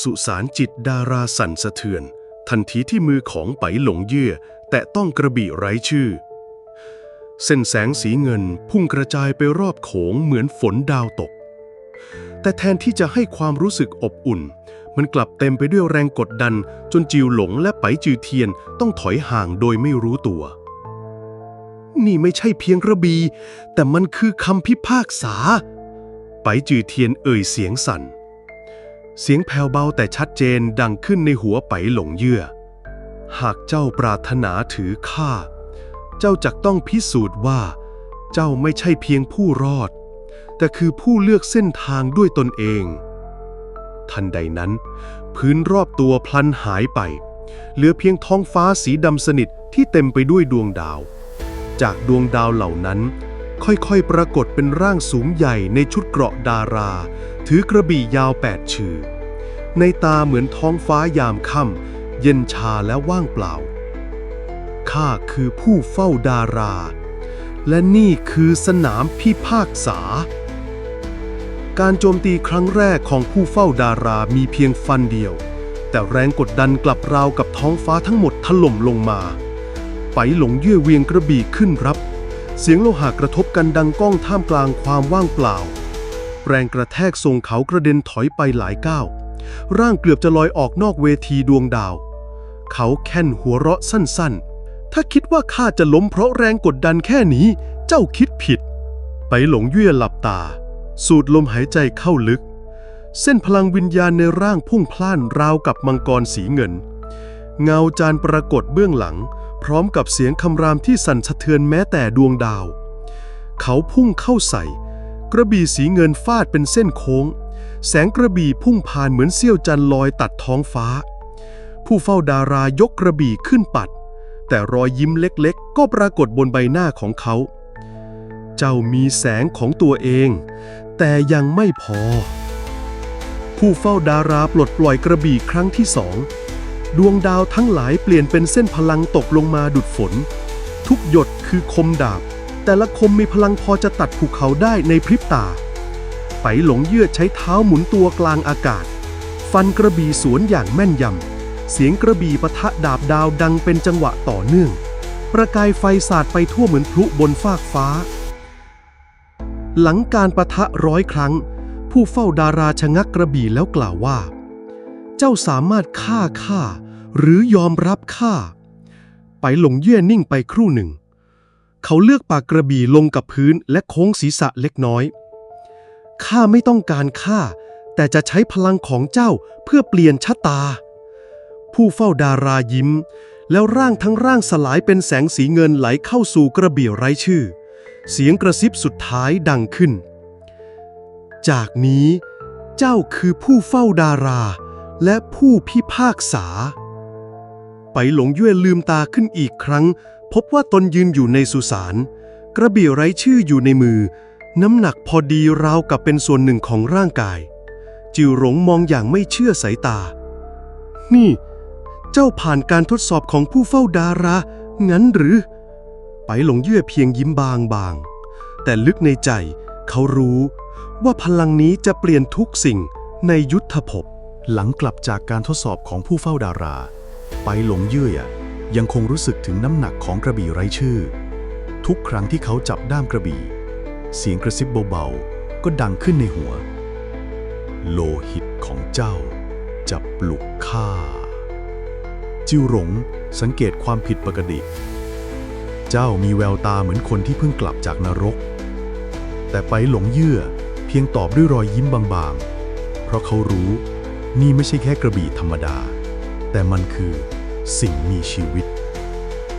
สุสานจิตดาราสั่นสะเทือน ทันทีที่มือของไปหลงเยื่อ แตะต้องกระบี่ไร้ชื่อ เส้นแสงสีเงินพุ่งกระจายไปรอบโขงเหมือนฝนดาวตก แต่แทนที่จะให้ความรู้สึกอบอุ่น มันกลับเต็มไปด้วยแรงกดดัน จนจิวหลงและไปจือเทียนต้องถอยห่างโดยไม่รู้ตัว นี่ไม่ใช่เพียงกระบี แต่มันคือคำพิพากษา ไปจือเทียนเอ่ยเสียงสั่น เสียงแผ่วเบาแต่ชัดเจนดังขึ้นในหัวไปหลงเยื่อ หากเจ้าปรารถนาถือข้า เจ้าจักต้องพิสูจน์ว่า เจ้าไม่ใช่เพียงผู้รอด แต่คือผู้เลือกเส้นทางด้วยตนเอง ทันใดนั้น พื้นรอบตัวพลันหายไป เหลือเพียงท้องฟ้าสีดำสนิทที่เต็มไปด้วยดวงดาว จากดวงดาวเหล่านั้น ค่อยๆ ปรากฏเป็นร่างสูงใหญ่ในชุดเกราะดารา ถือกระบี่ยาวแปดชื่อ ในตาเหมือนท้องฟ้ายามค่ำเย็นชาและว่างเปล่า ข้าคือผู้เฝ้าดารา และนี่คือสนามพิพากษา การโจมตีครั้งแรกของผู้เฝ้าดารามีเพียงฟันเดียว แต่แรงกดดันกลับราวกับท้องฟ้าทั้งหมดถล่มลงมา ไปหลงเยื่อเวียงกระบี่ขึ้นรับ เสียงโลหะกระทบกันดังก้องท่ามกลางความว่างเปล่า แรงกระแทกส่งเขากระเด็นถอยไปหลายก้าว ร่างเกือบจะลอยออกนอกเวทีดวงดาว เขาแค่นหัวเราะสั้นๆ ถ้าคิดว่าข้าจะล้มเพราะแรงกดดันแค่นี้ เจ้าคิดผิด ไปหลงเยื่อหลับตา สูดลมหายใจเข้าลึก เส้นพลังวิญญาณในร่างพุ่งพล่านราวกับมังกรสีเงิน เงาจานปรากฏเบื้องหลัง พร้อมกับเสียงคำรามที่สั่นสะเทือนแม้แต่ดวงดาว เขาพุ่งเข้าใส่ กระบี่สีเงินฟาดเป็นเส้นโค้ง แสงกระบี่พุ่งผ่านเหมือนเสี้ยวจันลอยตัดท้องฟ้า ผู้เฝ้าดารายกกระบี่ขึ้นปัด แต่รอยยิ้มเล็กๆ ก็ปรากฏบนใบหน้าของเขา เจ้ามีแสงของตัวเอง แต่ยังไม่พอ ผู้เฝ้าดาราปลดปล่อยกระบี่ครั้งที่สอง ดวงดาวทั้งหลายเปลี่ยนเป็นเส้นพลังตกลงมาดุดฝน ทุกหยดคือคมดาบ แต่ละคมมีพลังพอจะตัดภูเขาได้ในพริบตา ไปหลงเยื่อใช้เท้าหมุนตัวกลางอากาศ ฟันกระบี่สวนอย่างแม่นยำ เสียงกระบี่ปะทะดาบดาวดังเป็นจังหวะต่อเนื่อง ประกายไฟสาดไปทั่วเหมือนพลุบนฟากฟ้า หลังการประทะร้อยครั้ง ผู้เฝ้าดาราชะงักกระบี่แล้วกล่าวว่า เจ้าสามารถฆ่าข้าหรือยอมรับข้าไปหลงเยื่อนิ่งไปครู่หนึ่ง เขาเลือกปากกระบี่ลงกับพื้นและโค้งศีรษะเล็กน้อยข้าไม่ต้องการฆ่า แต่จะใช้พลังของเจ้าเพื่อเปลี่ยนชะตา ผู้เฝ้าดารายิ้ม แล้วร่างทั้งร่างสลายเป็นแสงสีเงินไหลเข้าสู่กระบี่ไร้ชื่อ เสียงกระซิบสุดท้ายดังขึ้น จากนี้เจ้าคือผู้เฝ้าดารา และผู้พิพากษา ไปหลงเย่ลืมตาขึ้นอีกครั้ง พบว่าตนยืนอยู่ในสุสานกระบี่ไร้ชื่ออยู่ในมือ น้ำหนักพอดีราวกับเป็นส่วนหนึ่งของร่างกาย จิวหลงมองอย่างไม่เชื่อสายตา นี่ เจ้าผ่านการทดสอบของผู้เฝ้าดารา งั้นหรือ ไปหลงเยื่อเพียงยิ้มบางบางๆแต่ลึกในใจเขารู้ว่าพลังนี้จะเปลี่ยนทุกสิ่งในยุทธภพ หลังกลับจากการทดสอบของผู้เฝ้าดารา ไปหลงเยื่อยังคงรู้สึกถึงน้ำหนักของกระบี่ไร้ชื่อ ทุกครั้งที่เขาจับด้ามกระบี่ เสียงกระซิบเบาๆ ก็ดังขึ้นในหัว โลหิตของเจ้าจะปลุกข้าจิวหลงสังเกตความผิดปกติ เจ้ามีแววตาเหมือนคนที่เพิ่งกลับจากนรก แต่ไปหลงเยื่อเพียงตอบด้วยรอยยิ้มบางๆ เพราะเขารู้ นี่ไม่ใช่แค่กระบี่ธรรมดา แต่มันคือสิ่งมีชีวิต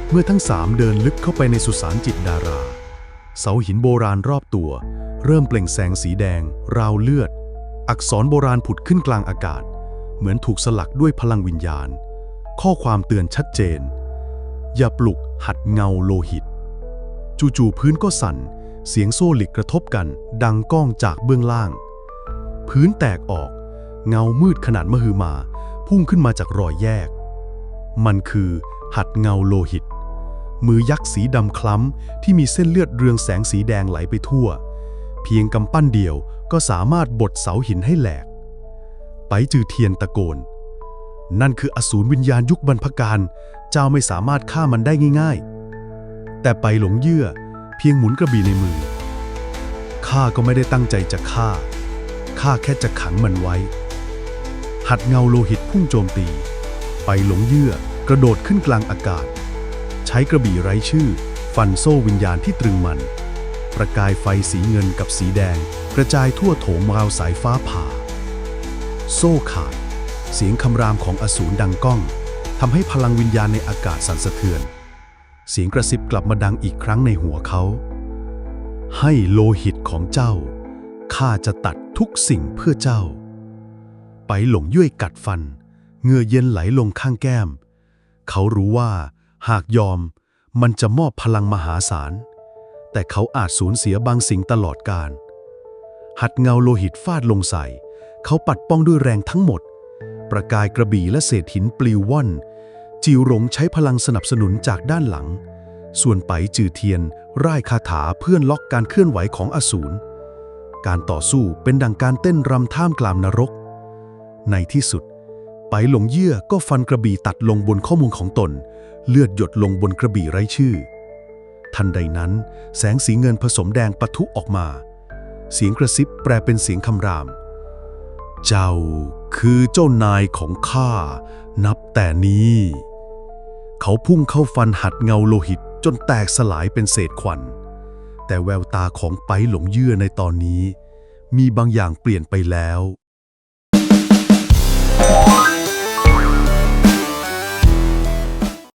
เมื่อทั้งสามเดินลึกเข้าไปในสุสานจิตดารา เสาหินโบราณรอบตัว เริ่มเปล่งแสงสีแดง ราวเลือด อักษรโบราณผุดขึ้นกลางอากาศ เหมือนถูกสลักด้วยพลังวิญญาณ ข้อความเตือนชัดเจน อย่าปลุกหัดเงาโลหิต จู่ๆพื้นก็สั่น เสียงโซ่หล็กกระทบกัน ดังก้องจากเบื้องล่าง พื้นแตกออก เงามืดขนาดมหึมา พุ่งขึ้นมาจากรอยแยก มันคือหัดเงาโลหิต มือยักษ์สีดำคล้ำ ที่มีเส้นเลือดเรืองแสงสีแดงไหลไปทั่ว เพียงกำปั้นเดียวก็สามารถบดเสาหินให้แหลก ไปจือเทียนตะโกน นั่นคืออสูรวิญญาณยุคบรรพการ เจ้าไม่สามารถฆ่ามันได้ง่าย ๆ แต่ไปหลงเยื่อเพียงหมุนกระบี่ในมือข้าก็ไม่ได้ตั้งใจจะฆ่า ข้าแค่จะขังมันไว้ หัดเงาโลหิตพุ่งโจมตี ไปหลงเยื่อกระโดดขึ้นกลางอากาศ ใช้กระบี่ไร้ชื่อ ฟันโซ่วิญญาณที่ตรึงมัน ประกายไฟสีเงินกับสีแดง กระจายทั่วโถงราวสายฟ้าผ่า โซ่ขาด เสียงคำรามของอสูรดังก้องทำให้พลังวิญญาณในอากาศสั่นสะเทือน เสียงกระซิบกลับมาดังอีกครั้งในหัวเขา ให้โลหิตของเจ้าข้าจะตัดทุกสิ่งเพื่อเจ้า ไปหลงย่ยกัดฟัน เหงื่อเย็นไหลลงข้างแก้ม เขารู้ว่า หากยอม มันจะมอบพลังมหาศาล แต่เขาอาจสูญเสียบางสิ่งตลอดกาลหัดเงาโลหิตฟาดลงใส่ เขาปัดป้องด้วยแรงทั้งหมด ประกายกระบี่และเศษหินปลิวว่อน จิวหลงใช้พลังสนับสนุนจากด้านหลัง ส่วนไปจือเทียนร่ายคาถาเพื่อนล็อกการเคลื่อนไหวของอสูรการต่อสู้เป็นดังการเต้นรำท่ามกลางนรก ในที่สุด ไปหลงเยื่อก็ฟันกระบี่ตัดลงบนข้อมูลของตน เลือดหยดลงบนกระบี่ไร้ชื่อ ทันใดนั้น แสงสีเงินผสมแดงปะทุออกมา เสียงกระซิบแปลเป็นเสียงคำราม เจ้าคือเจ้านายของข้า นับแต่นี้ เขาพุ่งเข้าฟันหัดเงาโลหิตจนแตกสลายเป็นเศษควัน แต่แววตาของไปหลงเยื่อในตอนนี้ มีบางอย่างเปลี่ยนไปแล้ว